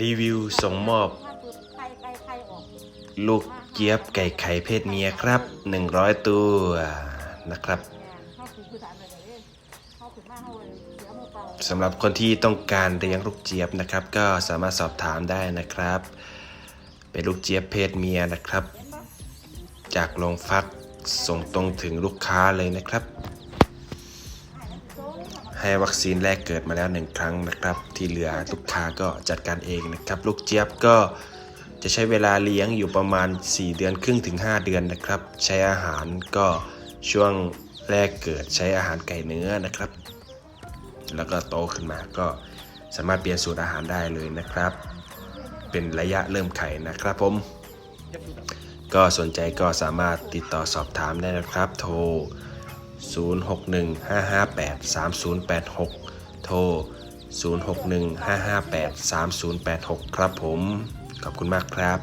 รีวิวส่งมอบ ลูกเจี๊ยบไก่ไข่เพศเมียครับ 100 ตัวนะครับแม่นเข้าคือคือฐานะไรเด้เข้าขึ้นมาเข้าเลยเสียมือเปล่าสำหรับคนที่ต้องการเลี้ยงลูกเจี๊ยบนะครับ ก็สามารถสอบถามได้นะครับ เป็นลูกเจี๊ยบเพศเมียนะครับ จากโรงฟักส่งตรงถึงลูกค้าเลยนะครับ ให้วัคซีนแรกเกิดมาแล้วหนึ่งครั้งนะครับ ที่เหลือลูกค้าก็จัดการเองนะครับ ลูกเจี๊ยบก็จะใช้เวลาเลี้ยงอยู่ประมาณ 4 เดือนครึ่งถึง 5 เดือนนะครับ ใช้อาหารก็ช่วงแรกเกิดใช้อาหารไก่เนื้อนะครับ แล้วก็โตขึ้นมาก็สามารถเปลี่ยนสูตรอาหารได้เลยนะครับ เป็นระยะเริ่มไข่นะครับผม ก็สนใจก็สามารถติดต่อสอบถามได้นะครับ โทร 0615583086 โทร 0615583086 ครับผม ขอบคุณมากครับ